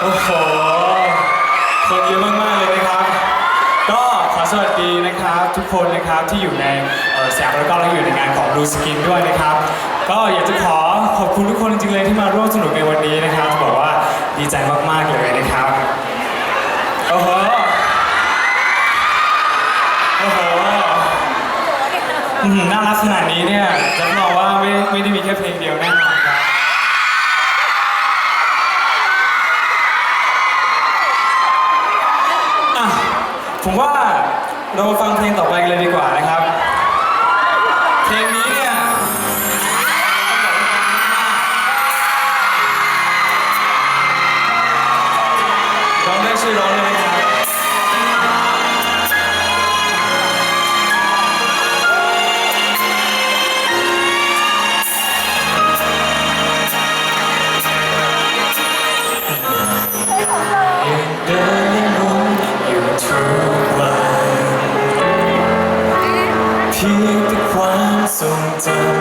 โอ้โห คนเยอะมากๆเลยนะครับ ก็ขอสวัสดีนะครับทุกคนนะครับที่อยู่ในแสงแล้วก็เราอยู่ในงานของ Blue Skin ด้วยนะครับ ก็อยากจะขอขอบคุณทุกคนจริงๆเลยที่มาร่วมสนุกในวันนี้นะครับบอกว่าดีใจมากๆเลยนะครับ โอ้โห โอ้โหอื้อหือน่ารักขนาดนี้เนี่ยจะบอกว่าไม่ไม่ได้มีแค่เพลงเดียวแน่นอนครับ อะ ผมว่าเรามาฟังเพลงต่อไปกันเลยดีกว่านะครับ เพลงนี้เนี่ยร้องได้ช่อร้องเลยนะค ค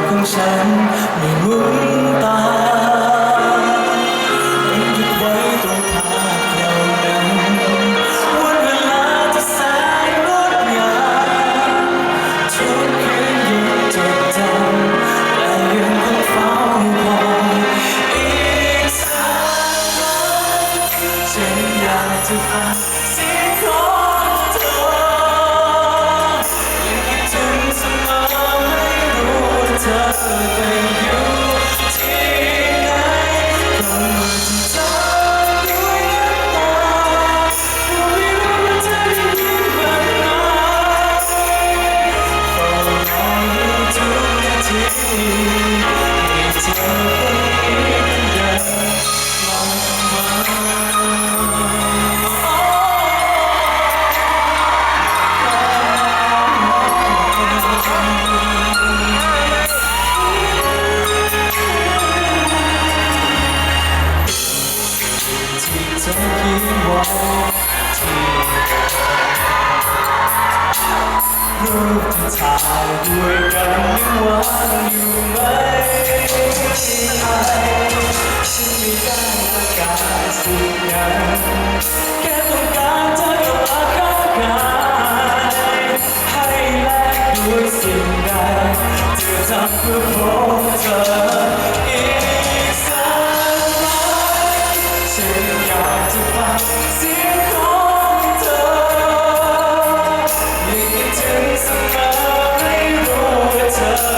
ถ่ายด้วยกันยังวางอยู่ไหมฉันไม่ได้ประกาศสิ่งนั้นแค่ต้องการเธอกับมาเข้ากายให้แลกด้วยสิ่งใดจะทำเพื่อพบเธออีกสักครั้งฉันอยากจะฟังเสียงของ ว่